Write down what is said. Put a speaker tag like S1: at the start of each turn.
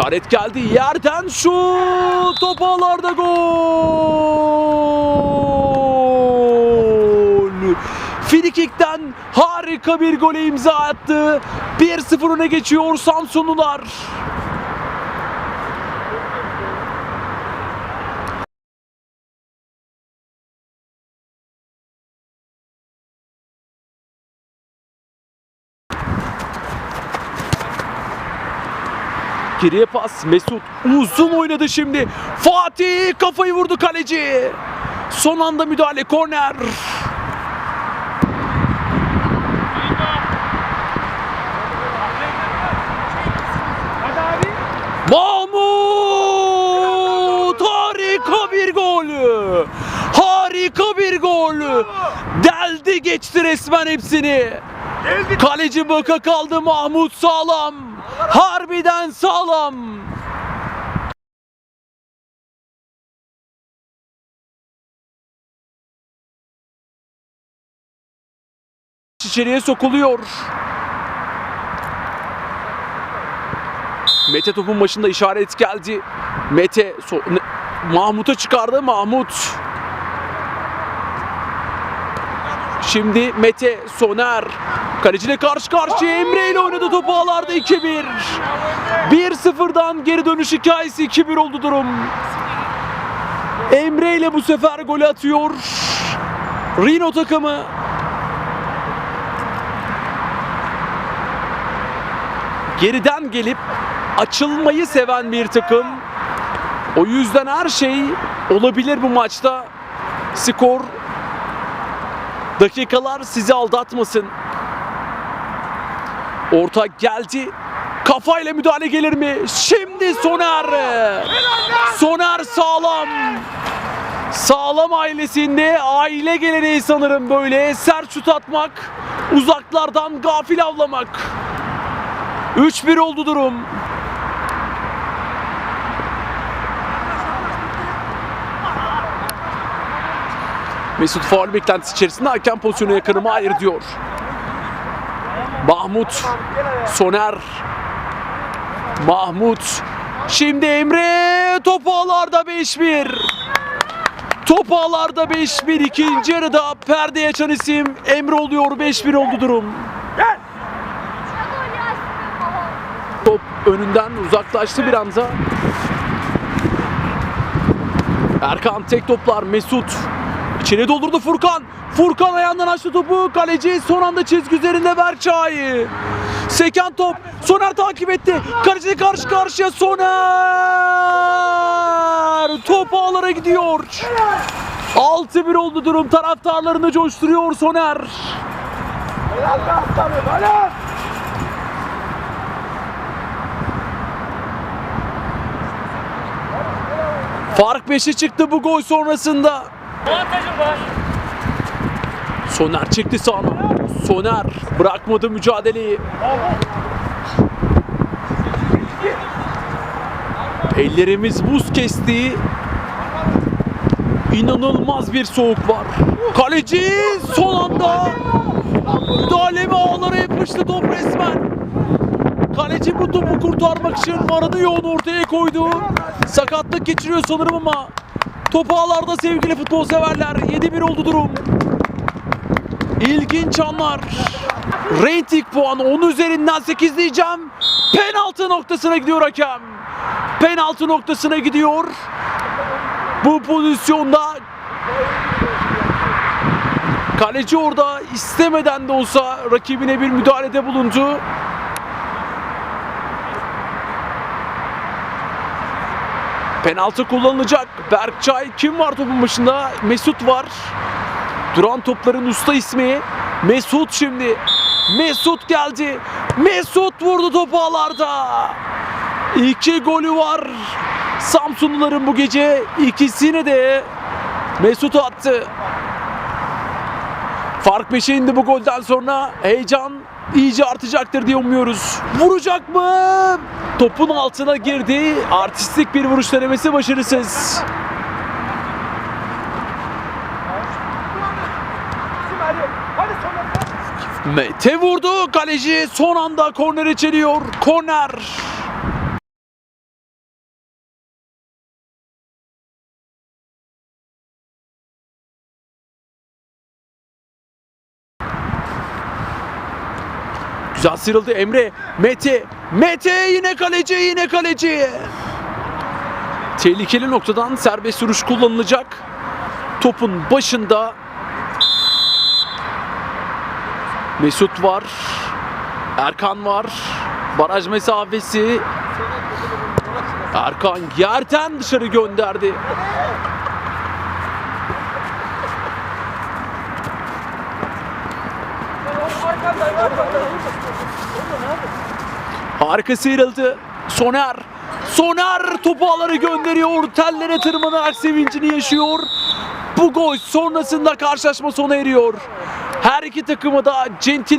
S1: İşaret geldi. Yerden şu top ağlarda gol. Frikik'ten harika bir gole imza attı. 1-0 öne geçiyor Samsunlular. Geriye pas Mesut uzun oynadı şimdi. Fatih kafayı vurdu kaleci. Son anda müdahale korner. Mahmut harika bir gol. Harika bir gol. Deldi geçti resmen hepsini. Kaleci baka kaldı Mahmut sağlam. Harbiden sağlam. İçeriye sokuluyor. Mete topun başında işaret geldi. Mete so- Mahmut'a çıkardı Mahmut. Şimdi Mete Soner kaleciyle karşı karşıya Emre ile oynadı topu ağlarda 2-1. 1-0'dan geri dönüş hikayesi 2-1 oldu durum. Emre ile bu sefer golü atıyor. Rino takımı geriden gelip açılmayı seven bir takım. O yüzden her şey olabilir bu maçta. Skor dakikalar sizi aldatmasın. Orta geldi. Kafayla müdahale gelir mi? Şimdi Soner. Soner sağlam. Sağlam ailesinde aile geleneği sanırım böyle. Sert şut atmak, uzaklardan gafil avlamak. 3-1 oldu durum. Mesut faul beklentisi içerisinde hakem pozisyonu yakınıma hayır diyor. Mahmut, Soner, Mahmut. Şimdi Emre top ağlarda 5-1. Top ağlarda 5-1 ikinci yarıda perde açan isim Emre oluyor 5-1 oldu durum. Top önünden uzaklaştı bir anda. Erkan tek toplar Mesut. İçeri doldurdu Furkan. Furkan ayağından açtı topu. Kaleci son anda çizgi üzerinde Berkçay. Seken top. Soner takip etti. Kaleci karşı karşıya Soner. Top ağlara gidiyor. 6-1 oldu durum. Taraftarlarını coşturuyor Soner. Fark 5'e çıktı bu gol sonrasında. Soner çekti sağına. Soner bırakmadı mücadeleyi. Ellerimiz buz kesti. İnanılmaz bir soğuk var. Kaleci son anda müdahale ve ağlara yapıştı top resmen. Kaleci bu topu kurtarmak için maranı yoğun ortaya koydu. Sakatlık geçiriyor sanırım ama topu ağlarda sevgili futbol severler. 7-1 oldu durum. İlginç anlar. Rating puanı 10 üzerinden 8 diyeceğim. Penaltı noktasına gidiyor hakem. Penaltı noktasına gidiyor. Bu pozisyonda kaleci orada istemeden de olsa rakibine bir müdahalede bulundu. Penaltı kullanılacak. Berkçay kim var topun başında? Mesut var. Duran topların usta ismi. Mesut şimdi. Mesut geldi. Mesut vurdu topu ağlarda. İki golü var. Samsunluların bu gece ikisini de Mesut attı. Fark 5'e indi bu golden sonra. Heyecan iyice artacaktır diye umuyoruz. Vuracak mı? Topun altına girdi. Artistik bir vuruş denemesi başarısız. Mete vurdu. Kaleci son anda korner içeriyor. Korner. Güzel sıyrıldı Emre. Mete. Mete yine kaleci yine kaleci. Tehlikeli noktadan serbest vuruş kullanılacak. Topun başında Mesut var. Erkan var. Baraj mesafesi. Erkan yerden dışarı gönderdi. Harika sıyrıldı. Soner. Soner topu ağları gönderiyor. Tellere tırmanarak sevincini yaşıyor. Bu gol sonrasında karşılaşma sona eriyor. Her iki takımı da centil